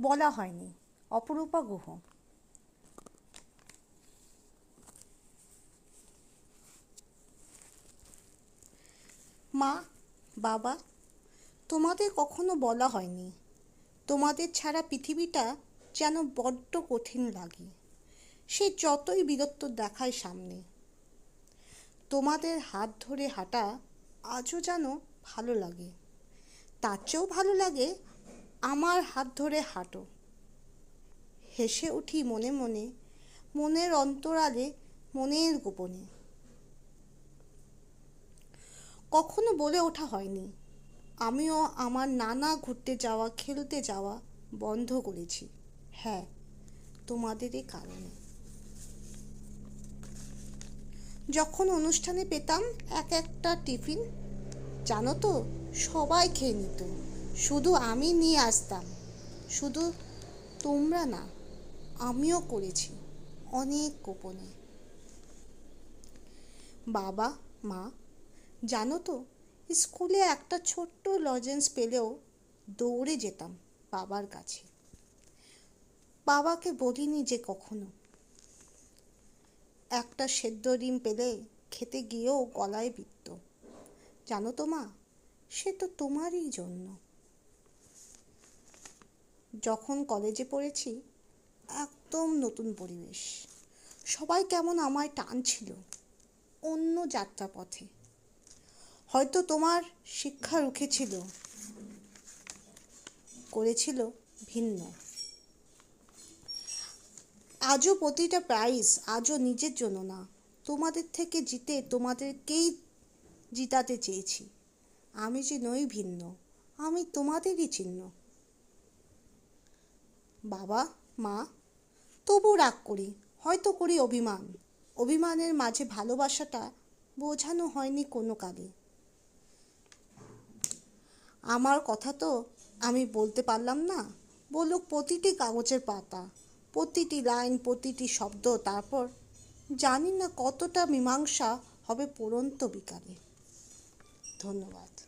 বলা হয়নি। অপরূপা গুহ। মা, বাবা, তোমাদের কখনো বলা হয়নি। তোমাদের ছাড়া পৃথিবীটা যেন বড্ড কঠিন লাগে। সে যতই বীরত্ব দেখায় সামনে। তোমাদের হাত ধরে হাঁটা আজও যেন ভালো লাগে। তার চেয়েও ভালো লাগে আমার হাত ধরে হাঁটো। হেসে উঠি মনে মনে, মনের অন্তরালে, মনের গোপনে। কখনো বলে ওঠা হয়নি, আমিও আমার নানা ঘুরতে যাওয়া, খেলতে যাওয়া বন্ধ করেছি। হ্যাঁ তোমাদেরই কারণে। যখন অনুষ্ঠানে পেতাম এক একটা টিফিন, জানো তো, সবাই খেয়ে নিত। শুধু আমি নিয়ে আসতাম, শুধু তোমরা না, আমিও করেছি অনেক গোপনে। বাবা, মা, জানো তো, স্কুলে একটা ছোট্ট লজেন্স পেলেও দৌড়ে যেতাম বাবার কাছে। বাবাকে বলিনি যে কখনো। একটা সেদ্ধ ডিম পেলে খেতে গিয়েও গলায় বিত্ত। জানো তো মা, সে তো তোমারই জন্য। যখন কলেজে পড়েছি, একদম নতুন পরিবেশ। সবাই কেমন আমায় টানছিল অন্য যাত্রাপথে। হয়তো তোমার শিক্ষা রুখেছিল করেছিল ভিন্ন। আজও প্রতিটা প্রাইজ আজও নিজের জন্য না, তোমাদের থেকে জিতে তোমাদেরকেই জিতাতে চেয়েছি। আমি যে নই ভিন্ন, আমি তোমাদেরই চিহ্ন। বাবা, মা তবু রাগ করি, হয়তো করি অভিমান। অভিমানের মাঝে ভালোবাসাটা বোঝানো হয়নি কোনো কালে। আমার কথা তো আমি বলতে পারলাম না। বলুক প্রতিটি কাগজের পাতা, প্রতিটি লাইন, প্রতিটি শব্দ, তারপর জানি না কতটা মীমাংসা হবে পড়ন্ত বিকালে। ধন্যবাদ।